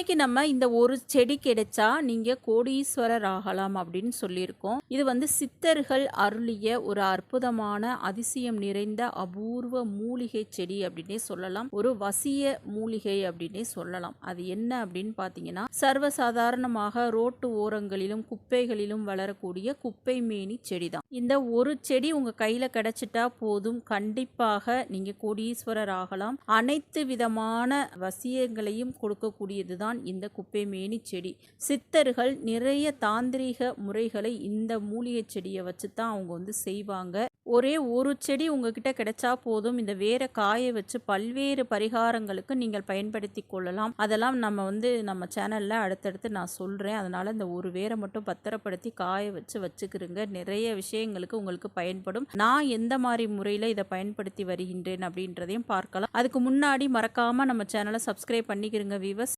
இன்னைக்கு நம்ம இந்த ஒரு செடி கிடைச்சா நீங்க கோடீஸ்வரர் ஆகலாம் அப்படின்னு சொல்லியிருக்கோம். இது வந்து சித்தர்கள் அருளிய ஒரு அற்புதமான அதிசயம் நிறைந்த அபூர்வ மூலிகை செடி அப்படின்னே சொல்லலாம். ஒரு வசிய மூலிகை அப்படின்னே சொல்லலாம். அது என்ன அப்படின்னு பார்த்தீங்கன்னா சர்வசாதாரணமாக ரோட்டு ஓரங்களிலும் குப்பைகளிலும் வளரக்கூடிய குப்பை மேனி செடி தான் இந்த ஒரு செடி உங்க கையில கிடைச்சிட்டா போதும். கண்டிப்பாக நீங்க கோடீஸ்வரர் ஆகலாம். அனைத்து விதமான வசியங்களையும் தான் இந்த குப்பைமேனி செடி. சித்தர்கள் நிறைய தாந்திரீக முறைகளை இந்த மூலிகை செடியை வச்சு தான் அவங்க வந்து செய்வாங்க. ஒரே ஒரு செடி உங்ககிட்ட கிடைச்சா போதும். இந்த வேற காய வச்சு பல்வேறு பரிகாரங்களுக்கு நீங்கள் பயன்படுத்தி கொள்ளலாம். அதெல்லாம் நம்ம வந்து நம்ம சேனலில் அடுத்தடுத்து நான் சொல்கிறேன் அதனால் இந்த ஒரு வேரை மட்டும் பத்திரப்படுத்தி காய வச்சு வச்சுக்கிறங்க நிறைய விஷயங்களுக்கு உங்களுக்கு பயன்படும். நான் எந்த மாதிரி முறையில் இதை பயன்படுத்தி வருகின்றேன் அப்படின்றதையும் பார்க்கலாம். அதுக்கு முன்னாடி மறக்காமல் நம்ம சேனலை சப்ஸ்கிரைப் பண்ணிக்கிறங்க வீவர்ஸ்